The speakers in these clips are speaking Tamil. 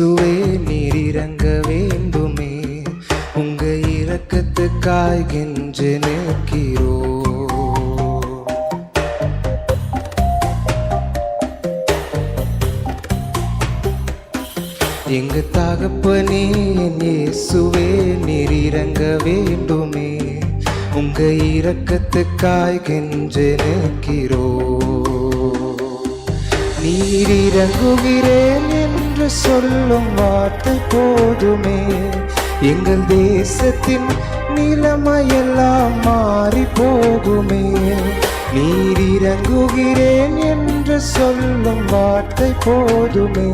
இயேசுவே நீர் இறங்க வேண்டுமே. உங்க இரக்கத்துக்காய் கென்று நிற்கிறோ. எங்க தகப்பனே என் இயேசுவே நீர் இறங்க வேண்டுமே. உங்க இரக்கத்துக்காய் கென்று நிற்கிறோ. நீர் இறங்குகிறேன் என்று சொல்லும் வார்த்தை போதுமே. எங்கள் தேசத்தின் நிலைமையெல்லாம் மாறி போகுமே. நீர் இறங்குகிறேன் என்று சொல்லும் வார்த்தை போதுமே.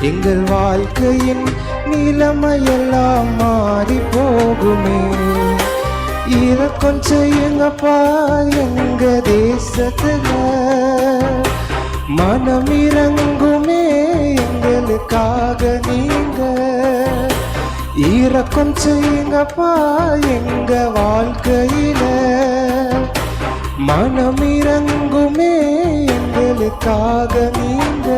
எங்கள் வாழ்க்கையின் நிலைமையெல்லாம் மாறி போகுமே. இறக்கம் செய்யுங்கப்பா எங்க தேசத்துல மனம் இறங்கும் எங்களுக்காக நீங்க இறக்கம் செய்யுங்கப்பா எங்க வாழ்க்கையில. மனம் இறங்குமே எங்களுக்காக நீங்க.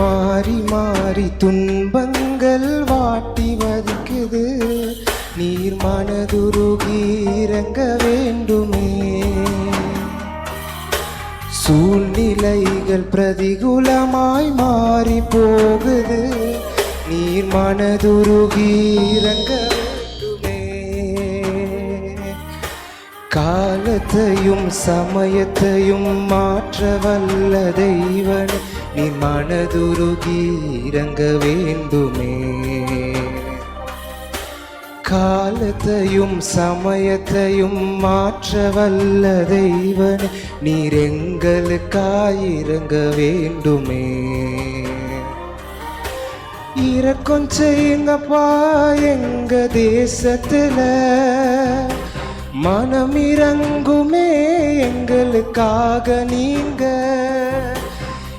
மாறி மாறி துன்பங்கள் வாட்டி வதிக்குது. நீர் மனதுருகி இறங்க வேண்டுமே. சூழ்நிலைகள் பிரதிகூலமாய் மாறி போகுது. நீர் மனதுருகி இறங்க காலத்தையும் சமயத்தையும் மாற்ற வல்ல தெய்வன் நீ மனதுருகி இறங்க வேண்டுமே. காலத்தையும் சமயத்தையும் மாற்ற வல்ல தெய்வன் நீர் எங்களுக்காய் இறங்க வேண்டுமே. இறக்கம் செய்யுங்கப்பா எங்க தேசத்துல. மனமிறங்குமே எங்களுக்காக நீங்க.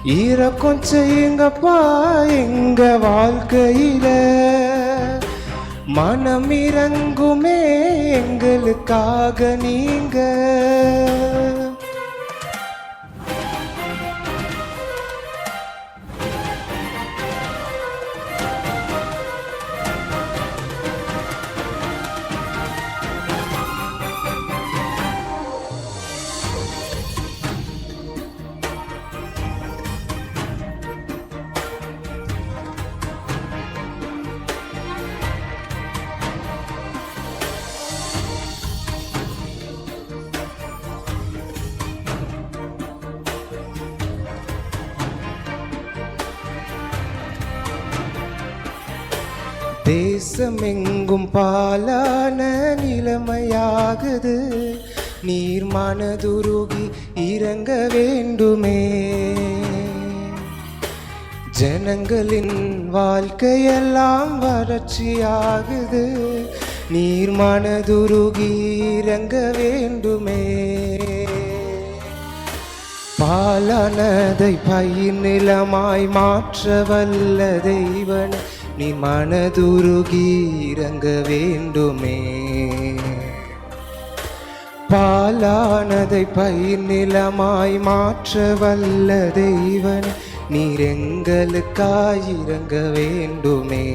இறக்கம் செய்யுங்கப்பா எங்க வாழ்க்கையில. மனமிறங்குமே எங்களுக்காக நீங்க. தேசமெங்கும் பாலான நிலைமையாகுது. நீர் மனதுருகி இறங்க வேண்டுமே. ஜனங்களின் வாழ்க்கையெல்லாம் வறட்சியாகுது. நீர் மனதுருகி இறங்க வேண்டுமே. பாலானதை பயிர் நிலமாய் மாற்ற வல்ல தெய்வன். நீ மனதுருகி இறங்க வேண்டுமே. பாலானதை பயிர் நிலமாய் மாற்ற வல்ல தெய்வன் நீர் எங்களுக்காய் இறங்க வேண்டுமே.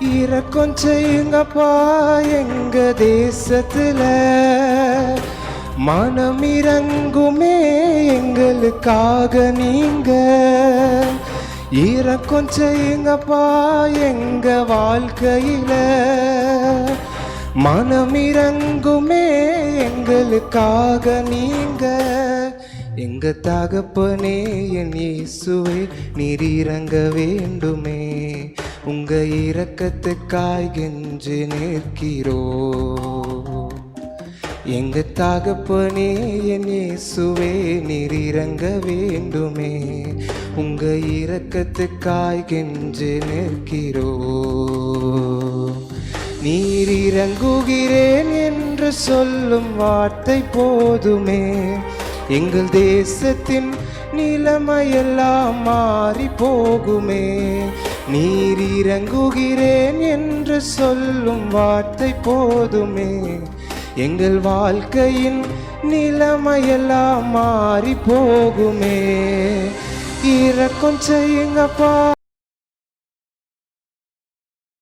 இறக்கம் செய்யுங்கப்பா எங்க தேசத்துல. மனம் இறங்குமே எங்களுக்காக நீங்க கொஞ்சம் எங்கப்பா எங்க வாழ்க்கையில? மனம் இறங்குமே எங்களுக்காக நீங்க. எங்க தகப்பனே என் இயேசுவே நீர் இறங்க வேண்டுமே. உங்க இரக்கத்துக்காய் கெஞ்சு நிற்கிறோ. எங்க தகப்பனே என் இயேசுவே நீர் இறங்க வேண்டுமே. உங்க இரக்கத்துக்காய் கெஞ்சு நிற்கிறோம் நீர் இறங்குகிறேன் என்று சொல்லும் வார்த்தை போதுமே. எங்கள் தேசத்தின் நிலைமையெல்லாம் மாறி போகுமே. நீர் இறங்குகிறேன் என்று சொல்லும் வார்த்தை போதுமே. எங்கள் வாழ்க்கையின் நிலைமையெல்லாம் மாறி போகுமே. இறக்கம் செய்யுங்கப்பா